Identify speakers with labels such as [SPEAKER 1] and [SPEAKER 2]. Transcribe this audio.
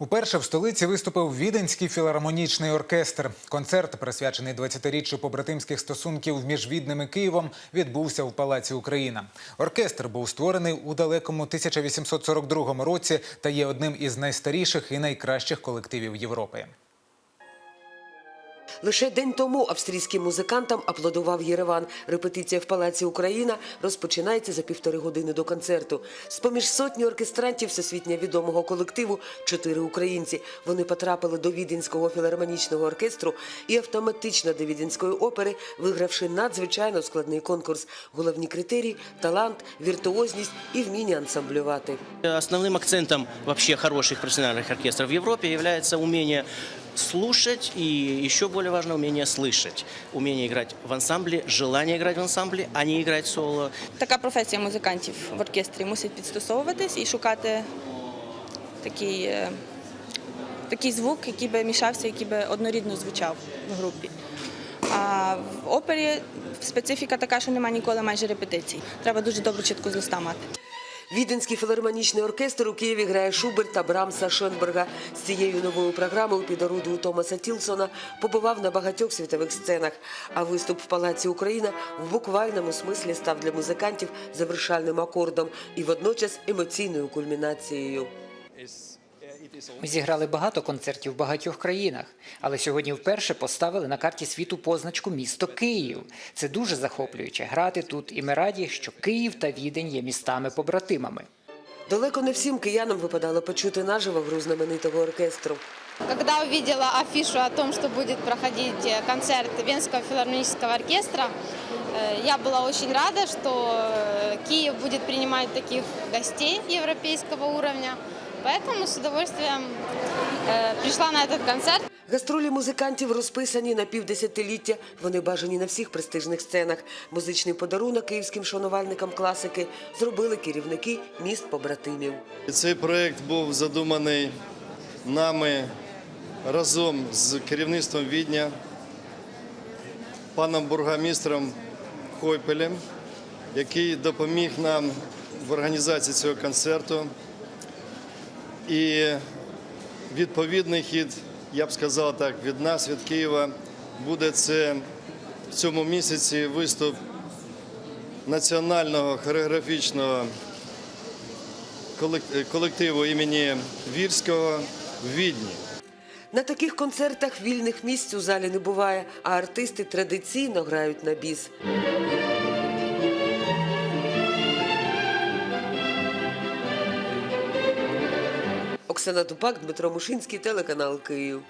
[SPEAKER 1] Уперше в столиці виступив Віденський філармонічний оркестр. Концерт, присвячений 20-річчю побратимських стосунків між Відним і Києвом, відбувся в Палаці Україна. Оркестр був створений у далекому 1842 році та є одним із найстаріших і найкращих колективів Європи.
[SPEAKER 2] Лише день тому австрійським музикантам аплодував Єреван. Репетиція в Палаці Україна розпочинається за півтори години до концерту. З-поміж сотні оркестрантів всесвітньо відомого колективу чотири українці. Вони потрапили до Віденського філармонічного оркестру і автоматично до Віденської опери, вигравши надзвичайно складний конкурс. Головні критерії талант, віртуозність і вміння ансамблювати.
[SPEAKER 3] Основным акцентом вообще хороших профессиональных оркестров в Европе является умение слушать и еще более важно умение слышать. Умение играть в ансамбле, желание играть в ансамбле, а не играть соло.
[SPEAKER 4] Така професія музикантів в оркестрі мусить підстосовуватись і шукати такий, е, такий звук, який би мішався, який би однорідно звучав в групі. А в опері специфіка така, що немає ніколи майже репетицій. Треба дуже добре чітку з листа мати.
[SPEAKER 2] Віденський філармонічний оркестр у Києві грає Шуберта, Брамса, Шенберга. З цією новою програмою під орудою Томаса Тілсона побував на багатьох світових сценах. А виступ в Палаці Україна в буквальному смислі став для музикантів завершальним акордом і водночас емоційною кульмінацією.
[SPEAKER 5] Ми зіграли багато концертів в багатьох країнах, але сьогодні вперше поставили на карті світу позначку місто Київ. Це дуже захоплююче грати тут, і ми раді, що Київ та Відень є містами-побратимами.
[SPEAKER 2] Далеко не всім киянам випадало почути наживо гру знаменитого оркестру.
[SPEAKER 6] Когда увидела афишу о том, что будет проходить э, концерт Венского филармонического оркестра, э, я была очень рада, что э, Киев будет принимать таких гостей европейского уровня. Поэтому с удовольствием э, пришла на этот концерт.
[SPEAKER 2] Гастролі музикантів розписані на півдесятиліття. Вони бажані на всіх престижних сценах. Музичний подарунок київським шанувальникам класики зробили керівники міст побратимів.
[SPEAKER 7] Цей проєкт був задуманий нами разом з керівництвом Відня, паном бургомістром Хойпелем, який допоміг нам в організації цього концерту. І відповідний хід, я б сказав так, від нас, від Києва, буде це в цьому місяці виступ національного хореографічного колективу імені Вірського в Відні.
[SPEAKER 2] На таких концертах вільних місць у залі не буває, а артисти традиційно грають на біс. Оксана Тупак, Дмитро Мушинський, телеканал Київ.